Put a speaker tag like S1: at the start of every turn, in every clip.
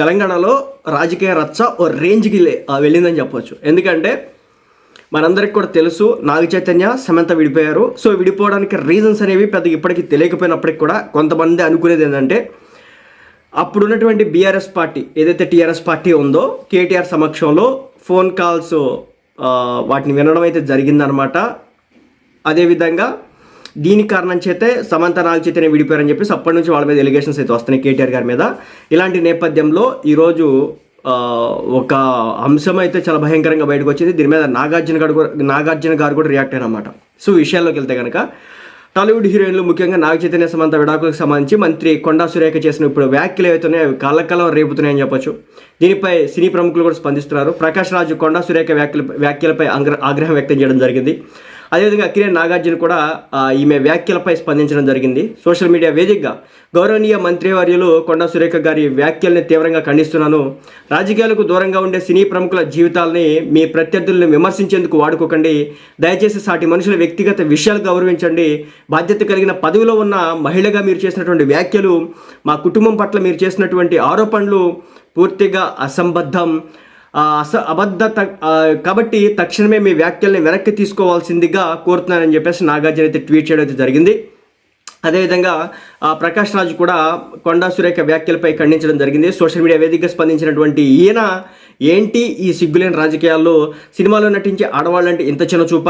S1: తెలంగాణలో రాజకీయ రచ్చ ఓ రేంజ్కి వెళ్ళిందని చెప్పొచ్చు. ఎందుకంటే మనందరికి కూడా తెలుసు నాగ చైతన్య సమంత విడిపోయారు. సో విడిపోవడానికి రీజన్స్ అనేవి పెద్ద ఇప్పటికీ తెలియకపోయినప్పటికి కూడా కొంతమంది అనుకునేది ఏంటంటే అప్పుడున్నటువంటి బీఆర్ఎస్ పార్టీ ఏదైతే టీఆర్ఎస్ పార్టీ ఉందో కేటీఆర్ సమక్షంలో ఫోన్ కాల్స్ వాటిని వినడం అయితే జరిగిందనమాట. అదేవిధంగా దీని కారణం చేతే సమంత నాగ్ చైతన్య విడిపోయారని చెప్పేసి అప్పటి నుంచి వాళ్ళ మీద ఎలిగేషన్స్ అయితే వస్తున్నాయి కేటీఆర్ గారి మీద. ఇలాంటి నేపథ్యంలో ఈరోజు ఒక అంశం అయితే చాలా భయంకరంగా బయటకు వచ్చింది. దీని మీద నాగార్జున గారు కూడా నాగార్జున గారు కూడా రియాక్ట్ అయ్యారన్నమాట సో విషయాల్లోకి వెళ్తే కనుక టాలీవుడ్ హీరోయిన్లు ముఖ్యంగా నాగ చైతన్య సమంత విడాకులకు సంబంధించి మంత్రి కొండా సురేఖ చేసిన ఇప్పుడు వ్యాఖ్యలు ఏవైతున్నాయో అవి కలకలం రేపుతున్నాయని చెప్పొచ్చు. దీనిపై సినీ ప్రముఖులు కూడా స్పందిస్తున్నారు. ప్రకాష్ రాజు కొండా సురేఖ వ్యాఖ్యల వ్యాఖ్యలపై ఆగ్రహం వ్యక్తం చేయడం జరిగింది. అదేవిధంగా కిరణ్ నాగార్జున కూడా ఈమె వ్యాఖ్యలపై స్పందించడం జరిగింది. సోషల్ మీడియా వేదికగా గౌరవనీయ మంత్రివర్యులు కొండా సురేఖ గారి వ్యాఖ్యల్ని తీవ్రంగా ఖండిస్తున్నాను. రాజకీయాలకు దూరంగా ఉండే సినీ ప్రముఖుల జీవితాలని మీ ప్రత్యర్థులను విమర్శించేందుకు వాడుకోకండి. దయచేసి సాటి మనుషుల వ్యక్తిగత విషయాలు గౌరవించండి. బాధ్యత కలిగిన పదవిలో ఉన్న మహిళగా మీరు చేసినటువంటి వ్యాఖ్యలు మా కుటుంబం పట్ల మీరు చేసినటువంటి ఆరోపణలు పూర్తిగా అసంబద్ధం. అస అబద్ధ కాబట్టి తక్షణమే మీ వ్యాఖ్యల్ని వెనక్కి తీసుకోవాల్సిందిగా కోరుతున్నానని చెప్పేసి నాగార్జున అయితే ట్వీట్ చేయడం అయితే జరిగింది. అదేవిధంగా ఆ, ప్రకాష్ రాజు కూడా కొండా సురేఖ వ్యాఖ్యలపై ఖండించడం జరిగింది. సోషల్ మీడియా వేదికగా స్పందించినటువంటి ఈయన ఏంటి ఈ సిగ్గులేని రాజకీయాల్లో సినిమాలో నటించే ఆడవాళ్ళంటే ఇంత చిన్న చూప?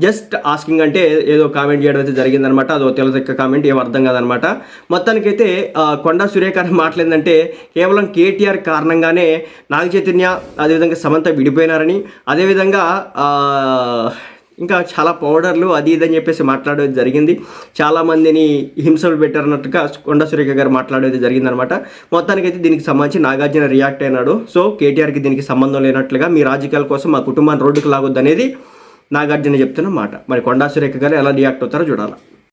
S1: జస్ట్ ఆస్కింగ్ అంటే ఏదో కామెంట్ చేయడం అయితే జరిగిందనమాట. అదో తెలదక్క కామెంట్ ఏం అర్థం కాదనమాట. మొత్తానికైతే కొండా సురేఖ మాట్లాడిందంటే కేవలం కేటీఆర్ కారణంగానే నాగ చైతన్య అదేవిధంగా సమంత విడిపోయినారని. అదేవిధంగా ఇంకా చాలా పౌడర్లు అది ఇది అని చెప్పేసి మాట్లాడేది జరిగింది. చాలామందిని హింసలు పెట్టారన్నట్టుగా కొండ సురేఖ గారు మాట్లాడేది జరిగిందనమాట. మొత్తానికైతే దీనికి సంబంధించి నాగార్జున రియాక్ట్ అయినాడు. సో కేటీఆర్కి దీనికి సంబంధం లేనట్లుగా మీ రాజకీయాల కోసం మా కుటుంబాన్ని రోడ్డుకు లాగొద్దు అనేది నాగార్జున చెప్తున్న మాట. మరి కొండా సురేఖ గారు ఎలా రియాక్ట్ అవుతారో చూడాలి.